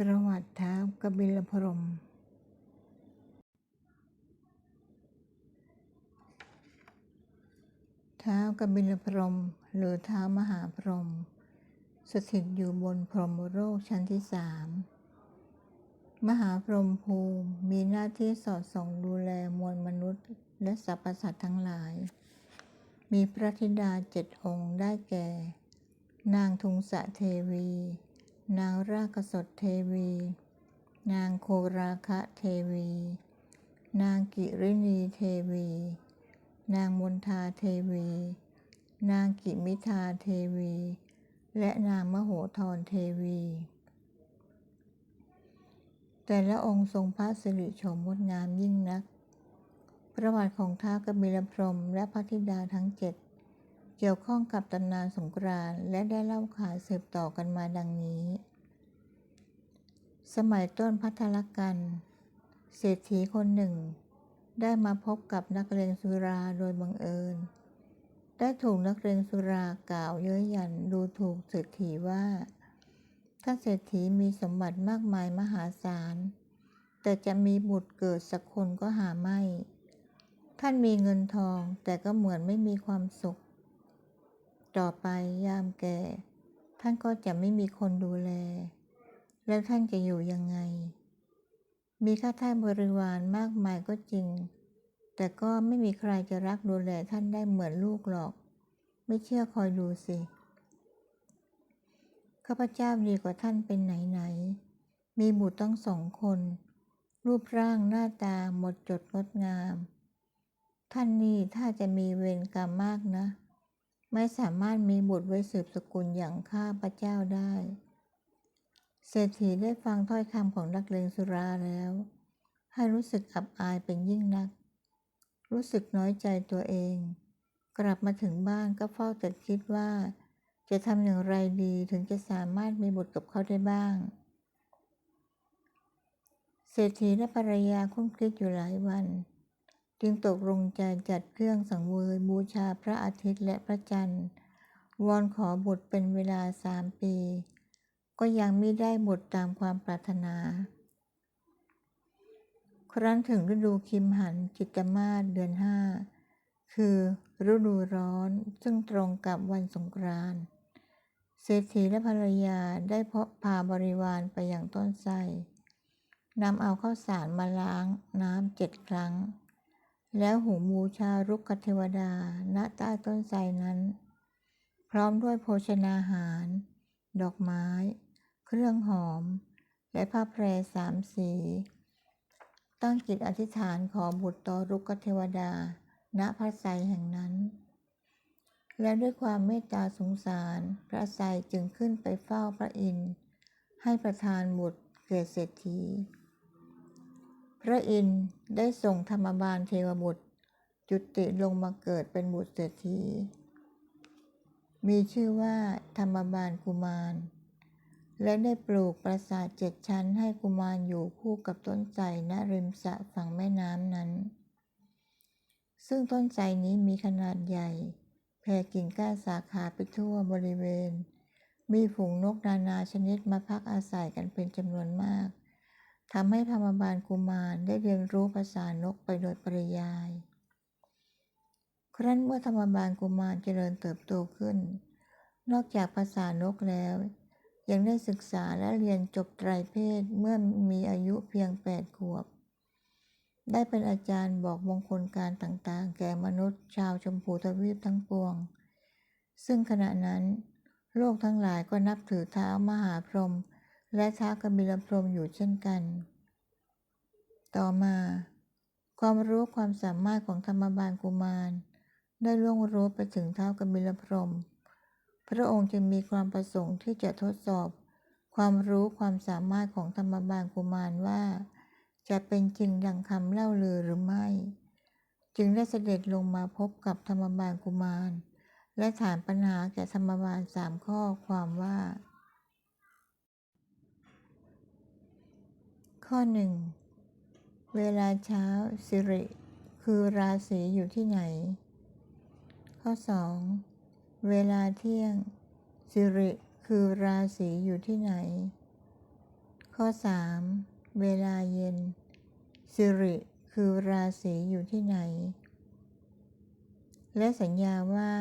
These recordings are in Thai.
ประวัติท้าวกบิลพรม ท้าวกบิลพรมหรือท้าวมหาพรหมสถิตอยู่บนพรหมโลกชั้นที่สามมหาพรหมภูมิมีหน้าที่สอดส่องดูแลมวลมนุษย์ และสรรพสัตว์ทั้งหลาย มีพระธิดาเจ็ดองค์ได้แก่ นางทุงสะเทวี นางรากสดเทวี นางโคราคะเทวี นางกิรินีเทวี นางมนทาเทวี นางกิมิทาเทวี และนางมโหธรเทวี แต่ละองค์ทรงพระสิริโฉมงดงามยิ่งนัก ประวัติของท้ากบิลพรมและพระธิดาทั้งเจ็ด เกี่ยวข้องกับตำนานสงกรานต์และได้เล่าขานสืบต่อกันมาดังนี้ สมัยต้นพัทลกันเศรษฐีคนหนึ่ง ได้มาพบกับนักเลงสุราโดยบังเอิญ ได้ถูกนักเลงสุรากล่าวเย้ยหยันดูถูกเศรษฐีว่าท่านเศรษฐีมีสมบัติมากมายมหาศาล แต่จะมีบุตรเกิดสักคนก็หาไม่ ท่านมีเงินทองแต่ก็เหมือนไม่มีความสุข ต่อไปยามแก่ ท่านก็จะไม่มีคนดูแล แล้วท่านจะอยู่ยังไง มีข้าทาสบริวารมากมายก็จริง แต่ก็ไม่มีใครจะรักดูแลท่านได้เหมือนลูกหรอก ไม่เชื่อคอยดูสิ ข้าพเจ้าดีกว่าท่านเป็นไหนๆมีบุตรต้องสองคน รูปร่างหน้าตาหมดจดงดงาม ท่านนี่ถ้าจะมีเวรกรรมมากนะ ไม่สามารถมีบุตรไว้สืบสกุลอย่างข้าพระเจ้าได้ เศรษฐีได้ฟังถ้อยคำของนักเลงสุราแล้ว ให้รู้สึกอับอายเป็นยิ่งนัก รู้สึกน้อยใจตัวเอง กลับมาถึงบ้านก็เฝ้าแต่คิดว่า จะทำอย่างไรดีถึงจะสามารถมีบุตรกับเขาได้บ้าง เศรษฐีและภรรยาคุ้มคิดอยู่หลายวัน จึงตกลงใจจัดเครื่องสังเวยบูชาพระอาทิตย์และพระจันทร์ วอนขอบุตรเป็นเวลาสามปี ก็ยังไม่ได้บุตรตามความปรารถนา ครั้นถึงฤดูคิมหันจิตมาศเดือนห้าคือฤดูร้อนซึ่งตรงกับวันสงกรานต์เศรษฐีและภรรยาได้พบพาบริวารไปอย่างต้นไทรนำเอาข้าวสารมาล้างน้ำเจ็ดครั้ง แล้วหูบูชารุกขเทวดาณใต้ต้นไทรนั้น พร้อมด้วยโภชนาหาร ดอกไม้ เครื่องหอม และผ้าแพรสามสี ตั้งจิตอธิษฐานขอบุตรต่อรุกขเทวดา ณพระไทรแห่งนั้น และด้วยความเมตตาสงสาร พระไทรจึงขึ้นไปเฝ้าพระอินทร์ให้ประทานบุตรแก่เศรษฐี พระอินทร์ได้ส่งธรรมบาลเทวบุตร จุติลงมาเกิดเป็นบุตรเศรษฐี มีชื่อว่าธรรมบาลกุมาร และได้ปลูกปราสาทเจ็ดชั้นให้กุมารอยู่คู่กับต้นไทรณริมสระฝั่งแม่น้ำนั้น ซึ่งต้นไทรนี้มีขนาดใหญ่ แผ่กิ่งก้านสาขาไปทั่วบริเวณ มีฝูงนกนานาชนิดมาพักอาศัยกันเป็นจำนวนมาก ทำให้ธรรมบาลกุมารได้เรียนรู้ภาษานกไปโดยปริยาย ครั้นเมื่อธรรมบาลกุมารเจริญเติบโตขึ้น นอกจากภาษานกแล้ว ยังได้ศึกษาและเรียนจบไตรเพศเมื่อมีอายุเพียงแปดขวบ ได้เป็นอาจารย์บอกมงคลการต่างๆ แก่มนุษย์ชาวชมพูทวีปทั้งปวง ซึ่งขณะนั้น โลกทั้งหลายก็นับถือเท้ามหาพรหม และท้ากบิลพรมอยู่เช่นกัน ต่อมา ความรู้ความสามารถของธรรมบาลกุมาร ได้ล่วงรู้ไปถึงเท้ากบิลพรม พระองค์จึงมีความประสงค์ที่จะทดสอบ ความรู้ความสามารถของธรรมบาลกุมารว่า จะเป็นจริงดังคำเล่าลือหรือไม่ จึงได้เสด็จลงมาพบกับธรรมบาลกุมาร และถามปัญหาแก่ธรรมบาลสามข้อความว่า ข้อหนึ่งเวลาเช้าสิริ คือราศีอยู่ที่ไหน ข้อสองเวลาเที่ยง สิริคือราศีอยู่ที่ไหน ข้อ 3. เวลาเย็น สิริคือราศีอยู่ที่ไหน และสัญญาว่า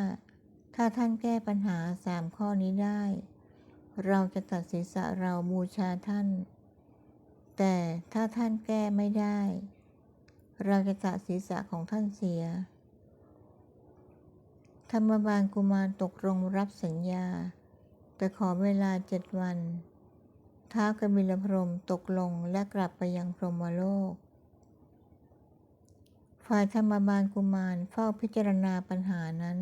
ถ้าท่านแก้ปัญหาสามข้อนี้ได้ เราจะตัดศีรษะเราบูชาท่าน แต่ถ้าท่านแก้ไม่ได้ เราจะตัดศีรษะของท่านเสีย ธรรมบาลกุมารตกลงรับสัญญา แต่ขอเวลาเจ็ดวันท้าวกบิลพรมตกลงและกลับไปยังพรหมโลก ฝ่ายธรรมบาลกุมารเฝ้าพิจารณาปัญหานั้น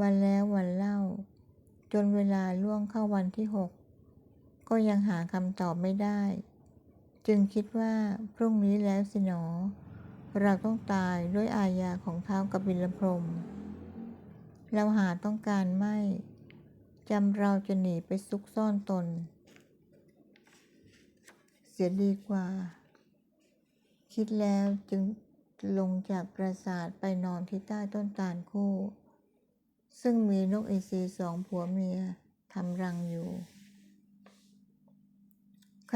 วันแล้ววันเล่า จนเวลาล่วงเข้าวันที่หกก็ยังหาคำตอบไม่ได้ จึงคิดว่าพรุ่งนี้แล้วสิหนอ เราต้องตายด้วยอาญาของเท้ากบิลพรมเราหาต้องการไม่จำเราจะหนีไปซุกซ่อนตน เสียดีกว่า คิดแล้วจึงลงจากปราสาทไปนอนที่ใต้ต้นตาลคู่ ซึ่งมีนกอินทรีสองผัวเมียทำรังอยู่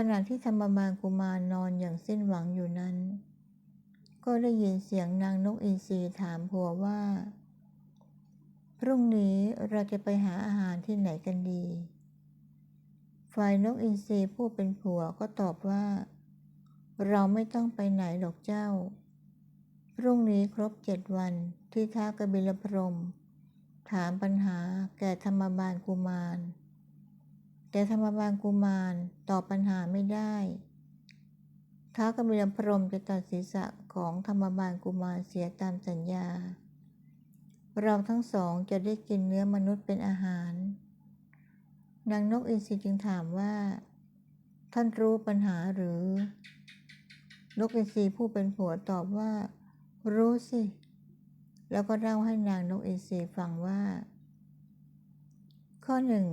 ขณะที่ธรรมบาลกุมารนอนอย่างสิ้นหวังอยู่นั้น ก็ได้ยินเสียงนางนกอินทรีถามผัวว่า พรุ่งนี้เราจะไปหาอาหารที่ไหนกันดี ฝ่ายนกอินทรีผู้เป็นผัวก็ตอบว่า เราไม่ต้องไปไหนหรอกเจ้า พรุ่งนี้ครบเจ็ดวันที่ท้ากบิลพรม ถามปัญหาแก่ธรรมบาลกุมาร แต่ธรรมบาลกุมารตอบปัญหาไม่ได้ท้ากบิลพรมจะตัดศีรษะของธรรมบาลกุมารเสียตามสัญญา เราทั้งสองจะได้กินเนื้อมนุษย์เป็นอาหารนางนกอินทรีจึงถามว่า ท่านรู้ปัญหาหรือ นกอินทรีผู้เป็นผัวตอบว่า รู้สิ แล้วก็เล่าให้นางนกอินทรีฟังว่า ข้อหนึ่ง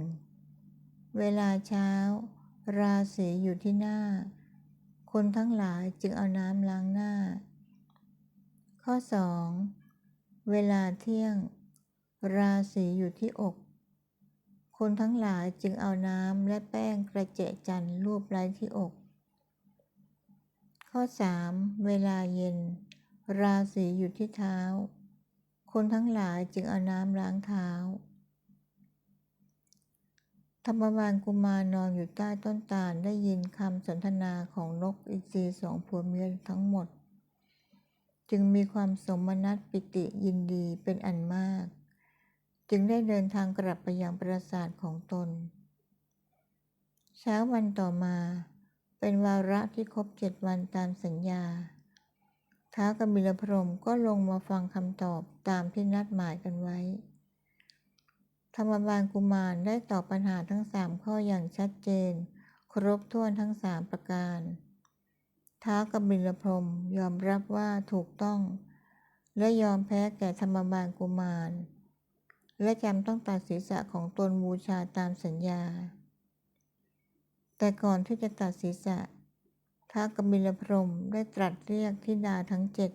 เวลาเช้า ราศีอยู่ที่หน้า คนทั้งหลายจึงเอาน้ำล้างหน้า ข้อสองเวลาเที่ยง ราศีอยู่ที่อก คนทั้งหลายจึงเอาน้ำและแป้งกระเจจันรูปไล้ที่อก ข้อสามเวลาเย็น ราศีอยู่ที่เท้า คนทั้งหลายจึงเอาน้ำล้างเท้า ธรรมบาลกุมารนอนอยู่ใต้ต้นตาลได้ยินคำสนทนาของนกอินทรีสองผัวเมียทั้งหมด จึงมีความสมนัตปิติยินดีเป็นอันมาก จึงได้เดินทางกลับไปยังปราสาทของตน เช้าวันต่อมาเป็นวาระที่ครบเจ็ดวันตามสัญญา ท้าวกบิลพรมก็ลงมาฟังคำตอบตามที่นัดหมายกันไว้ ธรรมบาลกุมารได้ตอบปัญหาทั้งสามข้ออย่างชัดเจน ครบถ้วนทั้งสามประการ ท้ากบิลพรหมยอมรับว่าถูกต้อง และยอมแพ้แก่ธรรมบาลกุมาร และจำต้องตัดศีรษะของตนบูชาตามสัญญา แต่ก่อนที่จะตัดศีรษะท้ากบิลพรหมได้ตรัสเรียกธิดาทั้งเจ็ด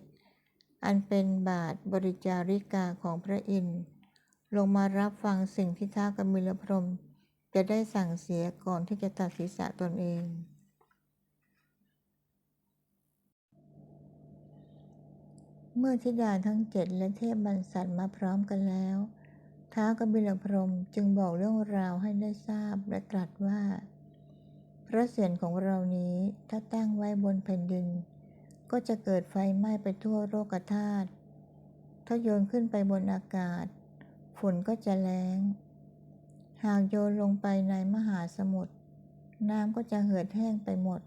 อันเป็นบาทบริจาริกาของพระอินทร์ ลงมารับฟังสิ่งที่ท้าวกบิลพรหมจะได้สั่งเสียก่อนที่จะตัดศีรษะตนเอง เมื่อธิดาทั้งเจ็ดและเทพบรรษัทมาพร้อมกันแล้วท้าวกบิลพรหมจึงบอกเรื่องราวให้ได้ทราบและตรัสว่า พระเศียรของเรานี้ถ้าตั้งไว้บนแผ่นดิน ก็จะเกิดไฟไหม้ไปทั่วโลกธาตุถ้าโยนขึ้นไปบนอากาศ ฝนก็จะแล้ง หากโยนลงไปในมหาสมุทรน้ำก็จะเหือดแห้งไปหมด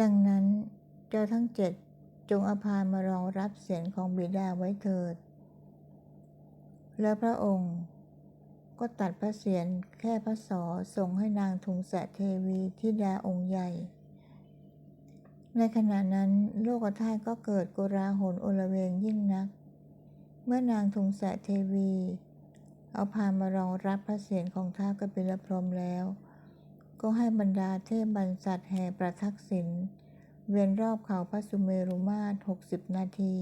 ดังนั้นเจ้าทั้งเจ็ดจงอภานมารองรับเสียงของบิดาไว้เถิด แล้วพระองค์ก็ตัดพระเศียรแค่พระศอส่งให้นางทุงสะเทวีทิดาองค์ใหญ่ ในขณะนั้นโลกธาตุก็เกิดโกราหลโอลเวงยิ่งนัก เมื่อนางทุงสะเทวี เอาพานมารองรับพระเศียรของท้าวกบิลพรหมแล้ว ก็ให้บรรดาเทพบรรษัทแห่ประทักษิณเวียนรอบเขาพระสุเมรุมาตรหกสิบนาที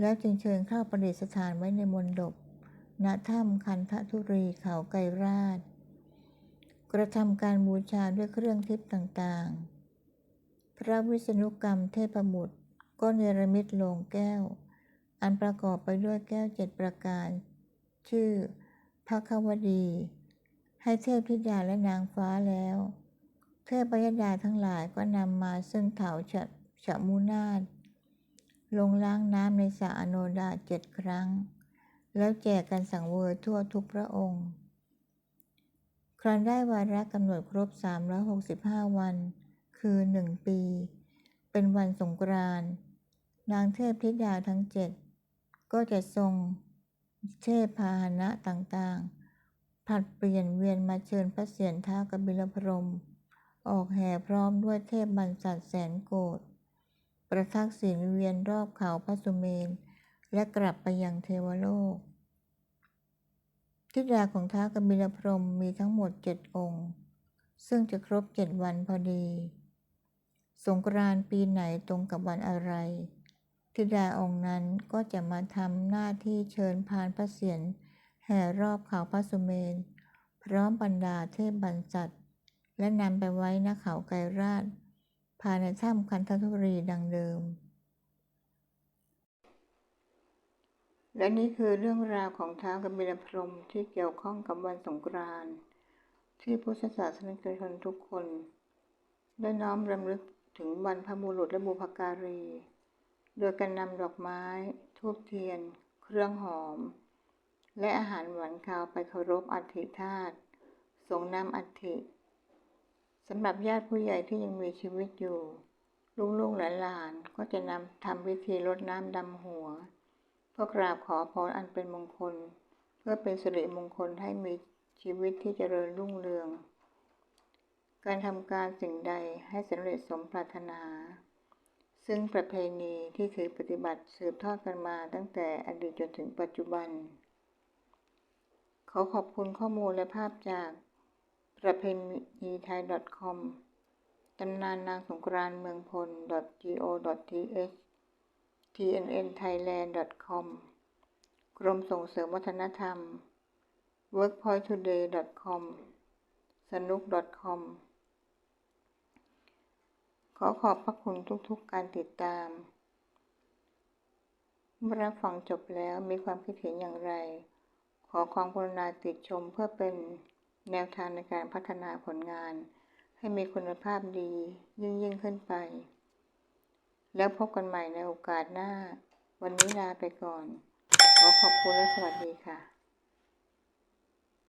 แล้วจึงเชิญเข้าประดิษฐานไว้ในมณฑปณถ้ำคันททุรีเขาไกรราช กระทำการบูชาด้วยเครื่องทิพย์ต่างๆ พระวิษณุกรรมเทพบุตรก็เนรมิตโลงแก้ว อันประกอบไปด้วยแก้วเจ็ดประการ ชื่อพระควดี ให้เทพธิดาและนางฟ้าแล้ว เทพยดาทั้งหลายก็นำมาซึ่งเถาฉะฉะมูนาถลงล้างน้ำในสระอโนดาเจ็ดครั้ง แล้วแจกกันสังเวยทั่วทุกพระองค์ ครั้นได้วาระกำหนดครบ 365 วัน คือหนึ่งปี เป็นวันสงกรานต์นางเทพธิดาทั้งเจ็ด ก็จะทรงเทพพาหนะต่างๆ ผัดเปลี่ยนเวียนมาเชิญพระเศียรท้ากบิลพรม ออกแห่พร้อมด้วยเทพบรรษัทแสนโกรธประทักษิณเวียนรอบเขาพระสุเมน และกลับไปยังเทวโลกธิดาของท้ากบิลพรมมีทั้งหมดเจ็ดองค์ ซึ่งจะครบเจ็ดวันพอดี สงกรานต์ปีไหนตรงกับวันอะไร ธิดาองค์นั้นก็จะมาทำหน้าที่เชิญพานพระเศียรแห่รอบเขาพระสุเมน พร้อมบรรดาเทพบรรษัทและนำไปไว้ณเขาไกรราช ภายในถ้ำคันธทุรีดังเดิม และนี่คือเรื่องราวของท้าวกบิลพรมที่เกี่ยวข้องกับวันสงกรานต์ที่พุทธศาสนิกชนทุกคน ได้น้อมรำลึกถึงบรรพบุรุษและบุพการี โดยการนำดอกไม้ ทูบเทียน เครื่องหอม และอาหารหวานคาวไปเคารพอัฐิธาตุสงน้ำอัฐิสำหรับญาติผู้ใหญ่ที่ยังมีชีวิตอยู่ลุงๆหลานๆก็จะนำทำพิธีรดน้ำดำหัวเพื่อกราบขอพรอันเป็นมงคล เพื่อเป็นสิริมงคลให้มีชีวิตที่เจริญรุ่งเรือง การทำการสิ่งใดให้สำเร็จสมปรารถนา ซึ่งประเพณีที่ถือปฏิบัติสืบทอดกันมาตั้งแต่อดีตจนถึงปัจจุบัน ขอขอบคุณข้อมูลและภาพจากประเพณีไทย .com ตำนานนางสงกรานต์เมืองพล .go.th tnnthailand.com กรมส่งเสริมวัฒนธรรม workpointtoday.com สนุก .com ขอขอบพระคุณทุกๆการติดตาม เมื่อรับฟังจบแล้วมีความคิดเห็นอย่างไร ขอความกรุณาติดชมเพื่อเป็นแนวทางในการพัฒนาผลงาน ให้มีคุณภาพดียิ่งยิ่งขึ้นไป แล้วพบกันใหม่ในโอกาสหน้า วันนี้ลาไปก่อน ขอขอบคุณและสวัสดีค่ะ